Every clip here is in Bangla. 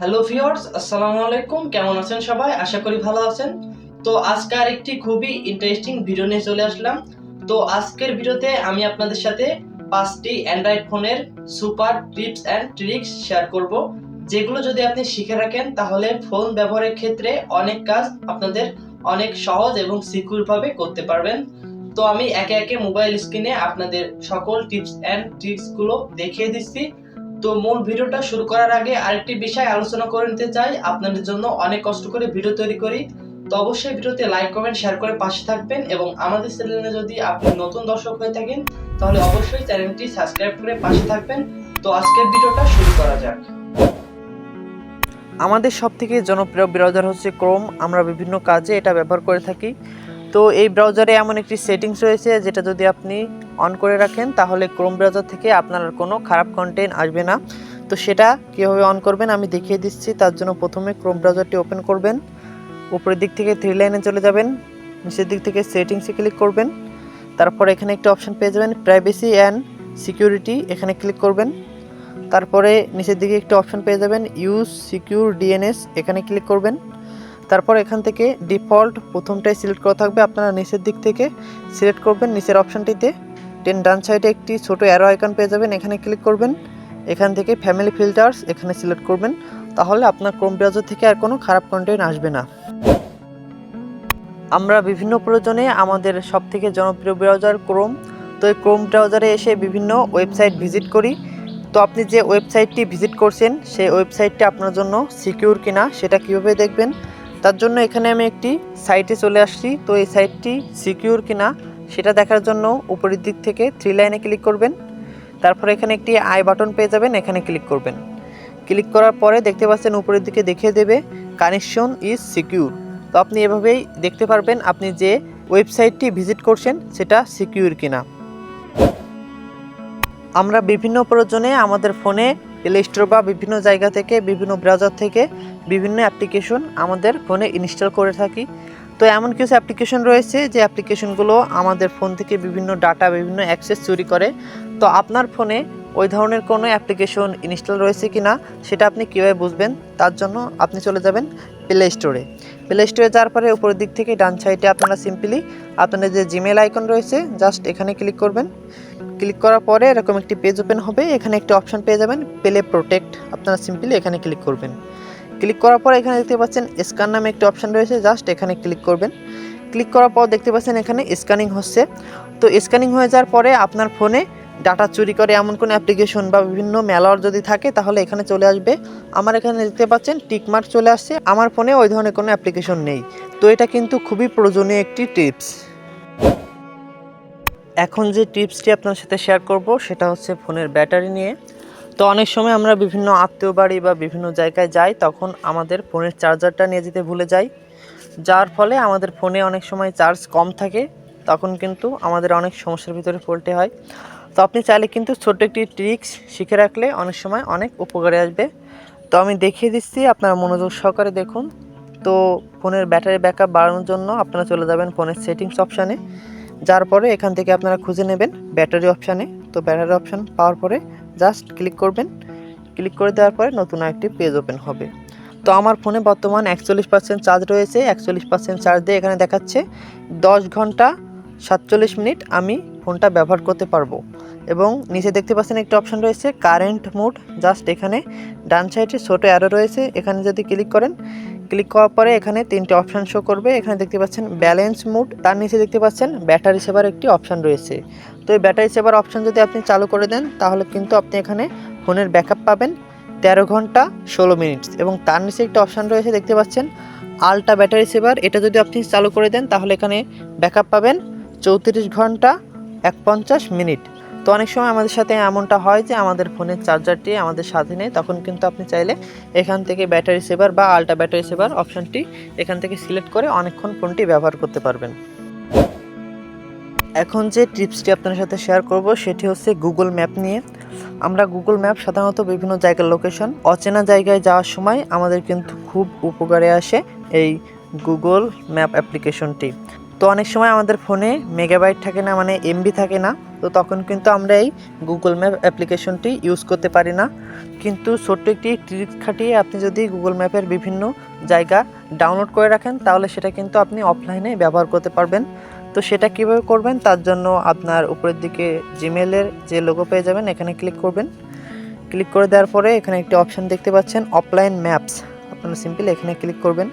হ্যালো ভিউয়ার্স আসসালামু আলাইকুম। কেমন আছেন সবাই? আশা করি ভালো আছেন। তো আজকে আরেকটি খুবই ইন্টারেস্টিং ভিডিও নিয়ে চলে আসলাম। তো আজকের ভিডিওতে আমি আপনাদের সাথে পাঁচটি অ্যান্ড্রয়েড ফোনের super tips and tricks share করব। যেগুলো যদি আপনি শিখে রাখেন তাহলে ফোন ব্যবহারের ক্ষেত্রে অনেক কাজ আপনাদের অনেক সহজ এবং সিকিউরভাবে করতে পারবেন। তো আমি একে একে মোবাইল স্ক্রিনে আপনাদের সকল টিপস অ্যান্ড ট্রিক্সগুলো দেখিয়ে দিচ্ছি। তো মূল ভিডিওটা শুরু করার আগে আরেকটি বিষয় আলোচনা করে নিতে চাই। আপনাদের জন্য অনেক কষ্ট করে ভিডিও তৈরি করি। তো অবশ্যই ভিডিওতে লাইক, কমেন্ট, শেয়ার করে পাশে থাকবেন এবং আমাদের চ্যানেলে যদি আপনি নতুন দর্শক হয়ে থাকেন, তাহলে অবশ্যই চ্যানেলটি সাবস্ক্রাইব করে পাশে থাকবেন। তো আজকের ভিডিওটা শুরু করা যাক। আমাদের সবথেকে জনপ্রিয় ব্রাউজার হচ্ছে ক্রোম আমরা বিভিন্ন কাজে এটা ব্যবহার করে থাকি। তো এই ব্রাউজারে এমন একটি সেটিংস রয়েছে যেটা যদি আপনি অন করে রাখেন, তাহলে ক্রোম ব্রাউজার থেকে আপনার কোনো খারাপ কন্টেন্ট আসবে না। তো সেটা কীভাবে অন করবেন আমি দেখিয়ে দিচ্ছি। তার জন্য প্রথমে ক্রোম ব্রাউজারটি ওপেন করবেন। উপরের দিক থেকে থ্রি লাইনে চলে যাবেন। নিচের দিক থেকে সেটিংসে ক্লিক করবেন। তারপর এখানে একটা অপশন পেয়ে যাবেন প্রাইভেসি অ্যান্ড সিকিউরিটি এখানে ক্লিক করবেন। তারপরে নিচের দিকে একটা অপশন পেয়ে যাবেন ইউজ সিকিউর ডিএনএস এখানে ক্লিক করবেন। তারপর এখান থেকে ডিফল্ট প্রথমটাই সিলেক্ট করা থাকবে। আপনারা নিচের দিক থেকে সিলেক্ট করবেন নিচের অপশনটিতে। টেন ডান সাইডে একটি ছোট অ্যারো আইকন পেয়ে যাবেন। এখানে ক্লিক করবেন। এখান থেকে ফ্যামিলি ফিল্টার্স এখানে সিলেক্ট করবেন। তাহলে আপনার ক্রোম ব্রাউজার থেকে আর কোনো খারাপ কন্টেন্ট আসবে না। আমরা বিভিন্ন প্রয়োজনে আমাদের সবথেকে জনপ্রিয় ব্রাউজার ক্রোম তো এই ক্রোম ব্রাউজারে এসে বিভিন্ন ওয়েবসাইট ভিজিট করি। তো আপনি যে ওয়েবসাইটটি ভিজিট করছেন, সেই ওয়েবসাইটটি আপনার জন্য সিকিউর কিনা, সেটা কীভাবে দেখবেন? তার জন্য এখানে আমি একটি সাইটে চলে আসছি। তো এই সাইটটি সিকিউর কিনা সেটা দেখার জন্য উপরের দিক থেকে থ্রি লাইনে ক্লিক করবেন। তারপর এখানে একটি আই বাটন পেয়ে যাবেন, এখানে ক্লিক করবেন। ক্লিক করার পরে দেখতে পাচ্ছেন উপরের দিকে দেখিয়ে দেবে কানেকশন ইজ সিকিউর তো আপনি এভাবেই দেখতে পারবেন আপনি যে ওয়েবসাইটটি ভিজিট করছেন সেটা সিকিউর কিনা। আমরা বিভিন্ন প্রয়োজনে আমাদের ফোনে প্লে স্টোর বা বিভিন্ন জায়গা থেকে, বিভিন্ন ব্রাউজার থেকে বিভিন্ন অ্যাপ্লিকেশন আমাদের ফোনে ইনস্টল করে থাকি। তো এমন কিছু অ্যাপ্লিকেশন রয়েছে যে অ্যাপ্লিকেশনগুলো আমাদের ফোন থেকে বিভিন্ন ডাটা বিভিন্ন অ্যাক্সেস চুরি করে। তো আপনার ফোনে ওই ধরনের কোনো অ্যাপ্লিকেশন ইনস্টল রয়েছে কি না সেটা আপনি কীভাবে বুঝবেন, তার জন্য আপনি চলে যাবেন প্লে স্টোরে প্লে স্টোরে যাওয়ার পরে উপরের দিক থেকে ডান সাইডে আপনারা সিম্পলি আপনাদের যে জিমেল আইকন রয়েছে জাস্ট এখানে ক্লিক করবেন। ক্লিক করার পরে এরকম একটি পেজ ওপেন হবে। এখানে একটি অপশন পেয়ে যাবেন প্লে প্রোটেক্ট আপনারা সিম্পলি এখানে ক্লিক করবেন। ক্লিক করার পর এখানে দেখতে পাচ্ছেন স্ক্যান নামে একটি অপশন রয়েছে। জাস্ট এখানে ক্লিক করবেন। ক্লিক করার পর দেখতে পাচ্ছেন এখানে স্ক্যানিং হচ্ছে। তো স্ক্যানিং হয়ে যাওয়ার পরে আপনার ফোনে ডাটা চুরি করে এমন কোনো অ্যাপ্লিকেশন বা বিভিন্ন ম্যালওয়ার যদি থাকে, তাহলে এখানে চলে আসবে। আমার এখানে দেখতে পাচ্ছেন টিকমার্ক চলে আসছে। আমার ফোনে ওই ধরনের কোনো অ্যাপ্লিকেশন নেই। তো এটা কিন্তু খুবই প্রয়োজনীয় একটি টিপস এখন যে টিপসটি আপনার সাথে শেয়ার করব, সেটা হচ্ছে ফোনের ব্যাটারি নিয়ে। তো অনেক সময় আমরা বিভিন্ন আত্মীয় বাড়ি বা বিভিন্ন জায়গায় যাই, তখন আমাদের ফোনের চার্জারটা নিয়ে যেতে ভুলে যাই। যার ফলে আমাদের ফোনে অনেক সময় চার্জ কম থাকে, তখন কিন্তু আমাদের অনেক সমস্যার ভিতরে পড়তে হয়। তো আপনি চাইলে কিন্তু ছোট্ট একটি ট্রিক্স শিখে রাখলে অনেক সময় অনেক উপকারে আসবে। তো আমি দেখিয়ে দিচ্ছি, আপনারা মনোযোগ সহকারে দেখুন। তো ফোনের ব্যাটারি ব্যাকআপ বাড়ানোর জন্য আপনারা চলে যাবেন ফোনের সেটিংস অপশানে যার পরে এখান থেকে আপনারা খুঁজে নেবেন ব্যাটারি অপশানে তো ব্যাটারি অপশান পাওয়ার পরে জাস্ট ক্লিক করবেন। ক্লিক করে দেওয়ার পরে নতুন একটি পেজ ওপেন হবে। তো আমার ফোনে বর্তমান একচল্লিশ পার্সেন্ট চার্জ রয়েছে। একচল্লিশ পার্সেন্ট চার্জ দিয়ে এখানে দেখাচ্ছে, দশ ঘণ্টা সাতচল্লিশ মিনিট আমি ফোনটা ব্যবহার করতে পারব। এবং নিচে দেখতে পাচ্ছেন একটি অপশান রয়েছে কারেন্ট মোড জাস্ট এখানে ডান সাইডে ছোটো অ্যারো রয়েছে। এখানে যদি ক্লিক করেন ক্লিক করার পরে এখানে তিনটে অপশান শো করবে। এখানে দেখতে পাচ্ছেন ব্যালেন্স মুড তার নিচে দেখতে পাচ্ছেন ব্যাটারি সেভার একটি অপশান রয়েছে। তো এই ব্যাটারি সেভার অপশান যদি আপনি চালু করে দেন, তাহলে কিন্তু আপনি এখানে ফোনের ব্যাকআপ পাবেন তেরো ঘণ্টা ষোলো মিনিট এবং তার নিচে একটি অপশান রয়েছে, দেখতে পাচ্ছেন আলট্রা ব্যাটারি সেভার এটা যদি আপনি চালু করে দেন, তাহলে এখানে ব্যাকআপ পাবেন চৌত্রিশ ঘণ্টা এক মিনিট তো অনেক সময় আমাদের সাথে এমনটা হয় যে আমাদের ফোনের চার্জারটি আমাদের সাথে নেই, তখন কিন্তু আপনি চাইলে এখান থেকে ব্যাটারি সেভার বা আলট্রা ব্যাটারি সেভার অপশানটি এখান থেকে সিলেক্ট করে অনেকক্ষণ ফোনটি ব্যবহার করতে পারবেন। এখন যে টিপসটি আপনার সাথে শেয়ার করব সেটি হচ্ছে গুগল ম্যাপ নিয়ে। আমরা গুগল ম্যাপ সাধারণত বিভিন্ন জায়গার লোকেশন অচেনা জায়গায় যাওয়ার সময় আমাদের কিন্তু খুব উপকারে আসে এই গুগল ম্যাপ অ্যাপ্লিকেশনটি। তো অনেক সময় আমাদের ফোনে মেগাবাইট থাকে না মানে এমবি থাকে না, তো তখন কিন্তু আমরা এই গুগল ম্যাপ অ্যাপ্লিকেশনটি ইউজ করতে পারি না। কিন্তু ছোট্ট একটি ট্রিক খাটিয়ে আপনি যদি গুগল ম্যাপের বিভিন্ন জায়গা ডাউনলোড করে রাখেন, তাহলে সেটা কিন্তু আপনি অফলাইনে ব্যবহার করতে পারবেন। তো সেটা কীভাবে করবেন? তার জন্য আপনার উপরের দিকে জিমেলের যে লোগো পেয়ে যাবেন, এখানে ক্লিক করবেন। ক্লিক করে দেওয়ার পরে এখানে একটি অপশান দেখতে পাচ্ছেন অফলাইন ম্যাপস আপনারা সিম্পল এখানে ক্লিক করবেন।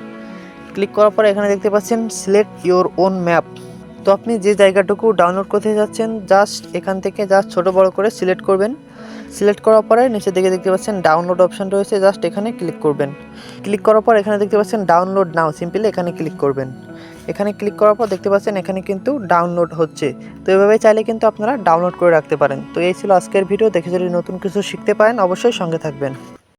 ক্লিক করার পরে এখানে দেখতে পাচ্ছেন সিলেক্ট ইওর ওন ম্যাপ তো আপনি যে জায়গাটুকু ডাউনলোড করতে যাচ্ছেন জাস্ট এখান থেকে জাস্ট ছোট বড় করে সিলেক্ট করবেন। সিলেক্ট করার পরে নিচের দিকে দেখতে পাচ্ছেন ডাউনলোড অপশন রয়েছে জাস্ট এখানে ক্লিক করবেন। ক্লিক করার পর এখানে দেখতে পাচ্ছেন ডাউনলোড নাও সিম্পলি এখানে ক্লিক করবেন। এখানে ক্লিক করার পর দেখতে পাচ্ছেন, এখানে কিন্তু ডাউনলোড হচ্ছে। তো এভাবে চাইলে কিন্তু আপনারা ডাউনলোড করে রাখতে পারেন। তো এই ছিল আজকের ভিডিও দেখে যদি নতুন কিছু শিখতে পারেন, অবশ্যই সঙ্গে থাকবেন।